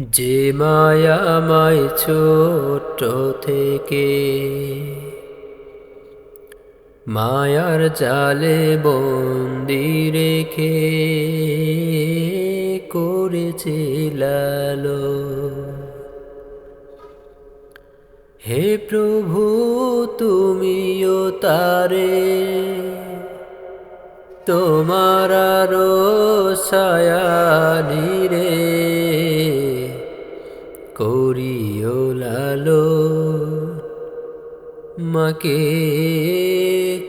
যে মায়ামায় ছোট থেকে মায়ার জালে বন্দি রেখে করেছিল হে প্রভু, তুমিও তারে, তোমার আরও ছায়ানিরে করিও লালো। মাকে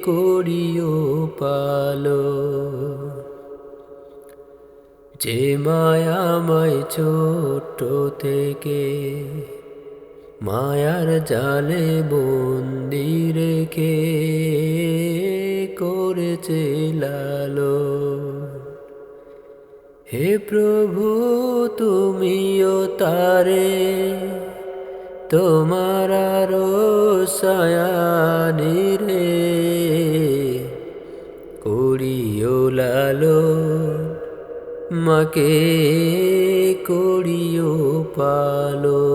করিও পালো। যে মায়াময় ছোট থেকে মায়ার জালে বন্দি রেখে করেছে লালো। হে প্রভু, তুমিও তারে। তোমার আরও সায়ানি রে। করিও লালো মাকে করিও পালো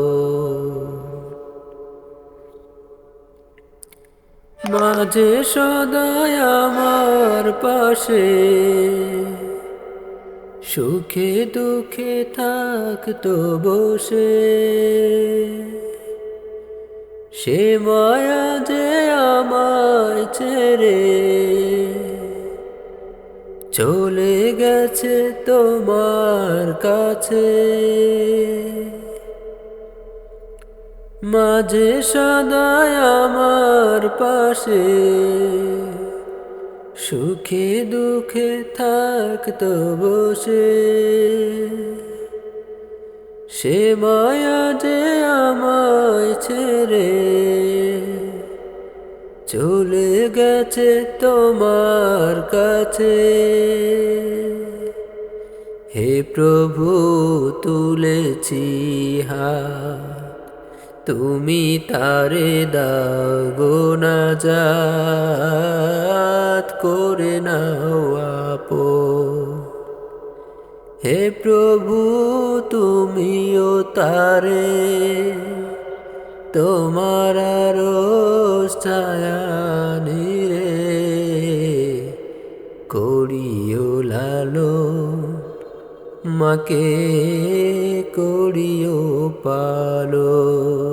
মাঝে সদায় আমার পাশে। সুখে দুঃখে থাকতো বসে। সে মায়া যে আমায় ছেড়ে চলে গেছে তোমার কাছে। মাঝে সদায় আমার পাশে সুখে দুঃখে থাকতো বসে সে মায়া যে আমায় ছেড়ে চলে গেছে তোমার কাছে। হে প্রভু, তুলেছি হাত। তুমি তারে দাগো না জাত করে নাও আপো হে প্রভু, তুমিও তারে, তোমার আরও ছায়ানি রে করিও লালো মাকে করিও পালো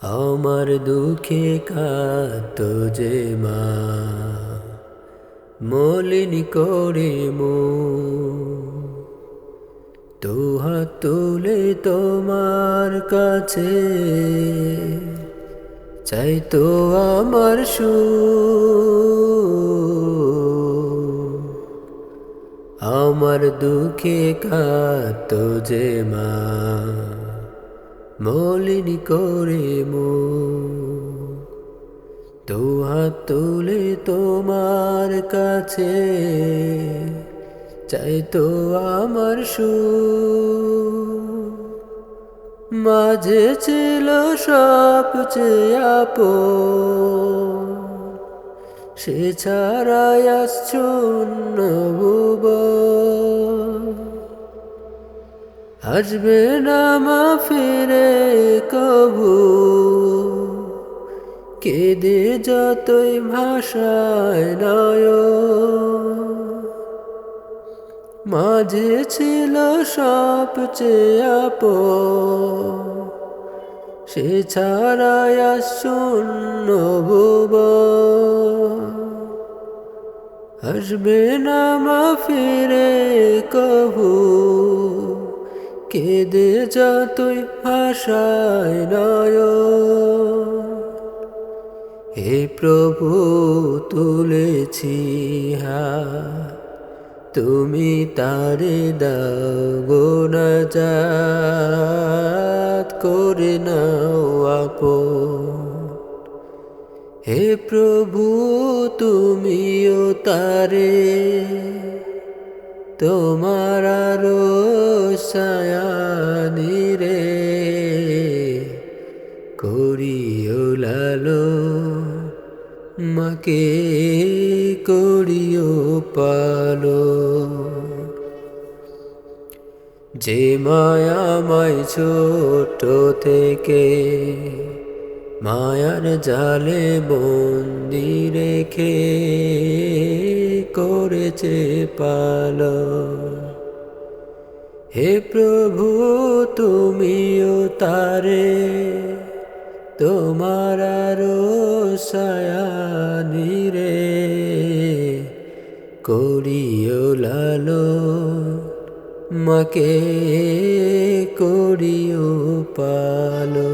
আমার দুঃখে কাত যে মা। মলিন করে মো। হাত তুলে তোমার কাছে। চাই তো আমার সু আমার দুঃখে কাত যে মা। মলিন করে মো তো হাত তুলে তোমার কাছে, চাই তো আমার সু মাঝে ছিল সবচেয়ে আপো সে ছাড়াই আশ্চন্য আসবে না মা ফিরে কবু কেদে যতই ভাষায় নয় মাঝে ছিল সবচেয়ে আপ সে ছাড়াই শূন্য ভুব আসবে না মা ফিরে কবু কেদে তুই ভাষায় নয়। হে প্রভু, তুলেছি হা। তুমি তারে দাগো না জাত করে নাও আপো হে প্রভু, তুমিও তারে তোমার সায়ানি রে। করিও লালো, মাকে করিও পালো। যে মায়াময় ছোট থেকে মায়ার জালে বন্দি রেখে করেছে পালো হে প্রভু, তুমিও তারে, তোমার আরও সায়ানি রে করিও লালো মাকে করিও পালো